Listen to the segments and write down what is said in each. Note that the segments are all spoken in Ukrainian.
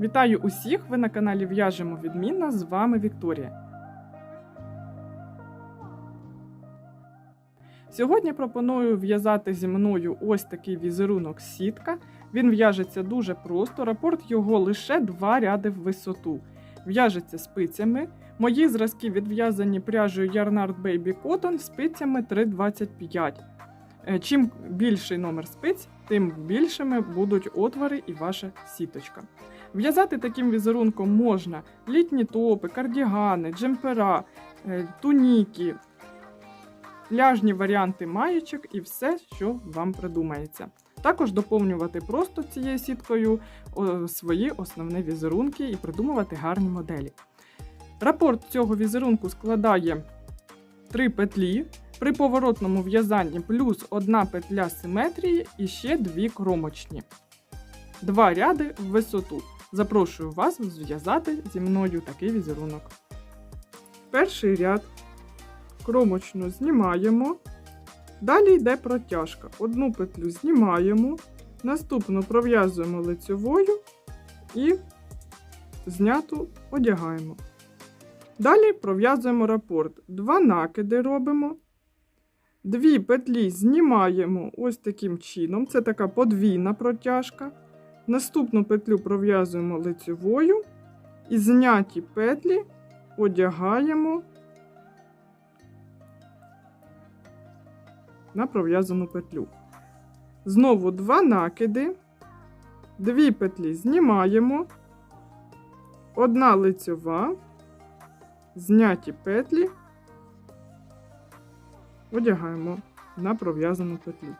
Вітаю усіх! Ви на каналі В'яжемо відмінно. З вами Вікторія. Сьогодні пропоную в'язати зі мною ось такий візерунок сітка. Він в'яжеться дуже просто. Рапорт його лише два ряди в висоту. В'яжеться спицями. Мої зразки відв'язані пряжею Yarnard Baby Cotton спицями 3,25. Е, Чим більший номер спиць, тим більшими будуть отвори і ваша сіточка. В'язати таким візерунком можна літні топи, кардігани, джемпера, е, туніки, пляжні варіанти маєчок і все, що вам придумається. Також доповнювати просто цією сіткою свої основні візерунки і придумувати гарні моделі. Рапорт цього візерунку складає 3 петлі. При поворотному в'язанні плюс одна петля симетрії і ще дві кромочні. Два ряди в висоту. Запрошую вас зв'язати зі мною такий візерунок. Перший ряд кромочну знімаємо. Далі йде протяжка. Одну петлю знімаємо, наступну пров'язуємо лицьовою і зняту одягаємо. Далі пров'язуємо рапорт. Два накиди робимо. Дві петлі знімаємо ось таким чином. Це така подвійна протяжка. Наступну петлю пров'язуємо лицьовою і зняті петлі одягаємо на пров'язану петлю. Знову два накиди, дві петлі знімаємо, одна лицьова, зняті петлі одягаємо на пров'язану петлю.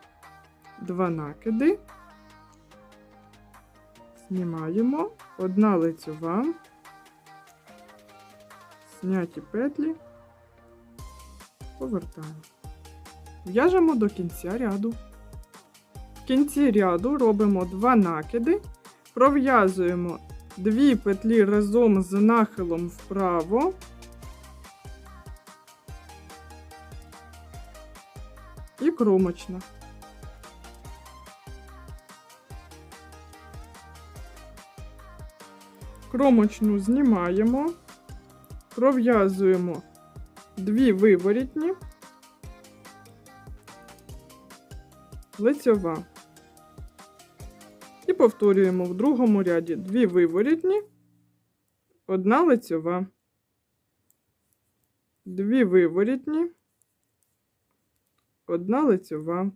Два накиди, знімаємо, одна лицьова, зняті петлі, повертаємо. В'яжемо до кінця ряду. В кінці ряду робимо два накиди, пров'язуємо дві петлі разом з нахилом вправо. І кромочна. Кромочну знімаємо, пров'язуємо дві виворітні, лицьова. І повторюємо в другому ряді дві виворітні, одна лицьова, дві виворітні, одна лицьова.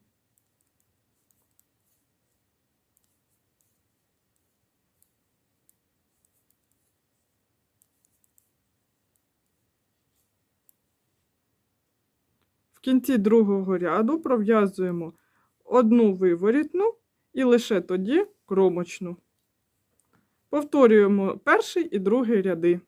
В кінці другого ряду пров'язуємо одну виворітну і лише тоді кромочну. Повторюємо перший і другий ряди.